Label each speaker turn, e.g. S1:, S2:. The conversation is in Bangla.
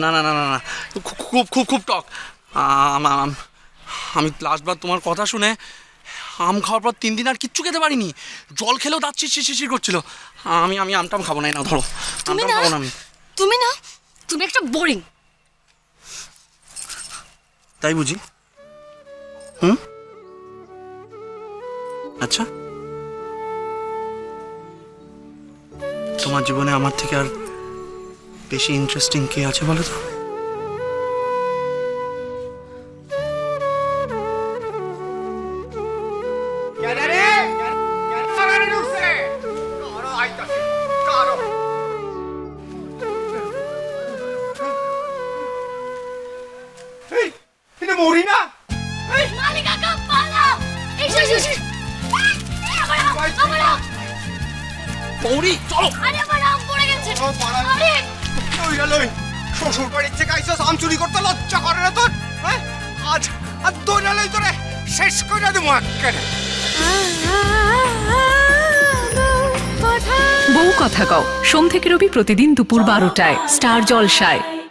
S1: না না না না না। খুব খুব খুব টক। আম- লাস্টবার তোমার কথা শুনে আম খাওয়ার পর তিন দিন আর কিচ্ছু খেতে পারিনি। জল খেলেও দাঁত শিরশির শিরশির করছিল। আমি আমি আমটাম খাব না না ধরো।
S2: তুমি
S1: আমটাম খাব না আমি।
S2: তুমি না তুমি একটা বোরিং।
S1: তাই বুঝি? হুম? আচ্ছা। তোমার জীবনে আমার থেকে আর বেশি ইন্টারেস্টিং কে আছে বলো তো?
S3: মরি
S1: পৌরি চলো।
S2: আরে আমার আম পড়ে গেছে।
S3: ও পাড়া।
S2: আরে
S3: শ্বশুর বাড়ির থেকে আইসস আম চুরি করতে লজ্জা করে না তোর? হ্যাঁ? আজ আজ দৌড়া লই তোরে শেষ করে দেবো একেবারে।
S4: বউ কথা কও। সোম থেকে রবি প্রতিদিন দুপুর বারোটায়। স্টার জলসায়।